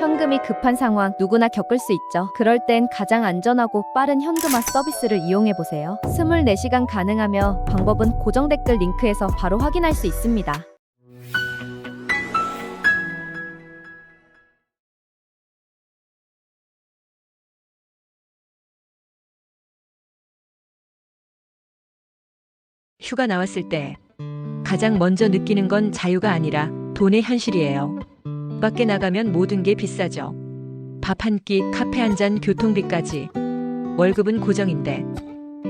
현금이 급한 상황 누구나 겪을 수 있죠. 그럴 땐 가장 안전하고 빠른 현금화 서비스를 이용해 보세요. 24시간 가능하며 방법은 고정 댓글 링크에서 바로 확인할 수 있습니다. 휴가 나왔을 때 가장 먼저 느끼는 건 자유가 아니라 돈의 현실이에요. 밖에 나가면 모든 게 비싸죠. 밥 한 끼, 카페 한 잔, 교통비까지. 월급은 고정인데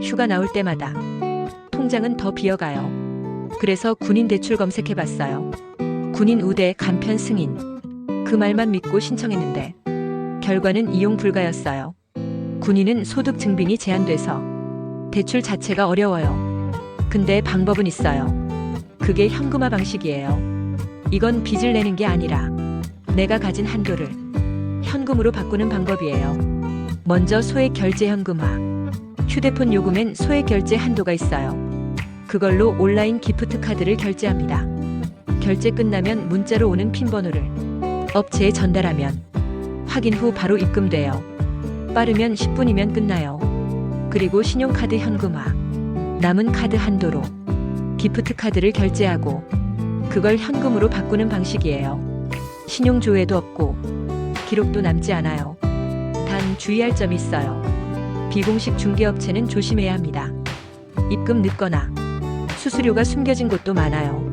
휴가 나올 때마다 통장은 더 비어가요. 그래서 군인 대출 검색해 봤어요. 군인 우대 간편 승인. 그 말만 믿고 신청했는데 결과는 이용 불가였어요. 군인은 소득 증빙이 제한돼서 대출 자체가 어려워요. 근데 방법은 있어요. 그게 현금화 방식이에요. 이건 빚을 내는 게 아니라 내가 가진 한도를 현금으로 바꾸는 방법이에요. 먼저 소액 결제 현금화. 휴대폰 요금엔 소액 결제 한도가 있어요. 그걸로 온라인 기프트 카드를 결제합니다. 결제 끝나면 문자로 오는 핀 번호를 업체에 전달하면 확인 후 바로 입금돼요. 빠르면 10분이면 끝나요. 그리고 신용카드 현금화. 남은 카드 한도로 기프트 카드를 결제하고 그걸 현금으로 바꾸는 방식이에요. 신용 조회도 없고 기록도 남지 않아요. 단 주의할 점이 있어요. 비공식 중개업체는 조심해야 합니다. 입금 늦거나 수수료가 숨겨진 곳도 많아요.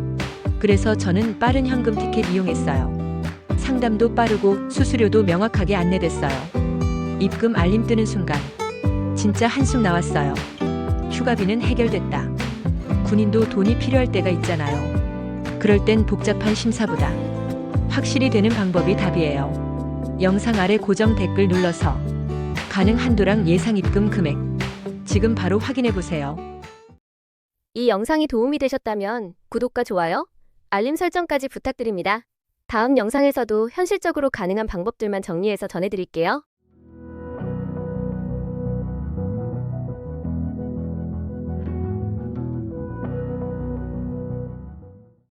그래서 저는 빠른 현금 티켓 이용했어요. 상담도 빠르고 수수료도 명확하게 안내됐어요. 입금 알림 뜨는 순간 진짜 한숨 나왔어요. 휴가비는 해결됐다. 군인도 돈이 필요할 때가 있잖아요. 그럴 땐 복잡한 심사보다 확실히 되는 방법이 답이에요. 영상 아래 고정 댓글 눌러서 가능 한 도랑 예상 입금 금액 지금 바로 확인해 보세요. 이 영상이 도움이 되셨다면 구독과 좋아요, 알림 설정까지 부탁드립니다. 다음 영상에서도 현실적으로 가능한 방법들만 정리해서 전해드릴게요.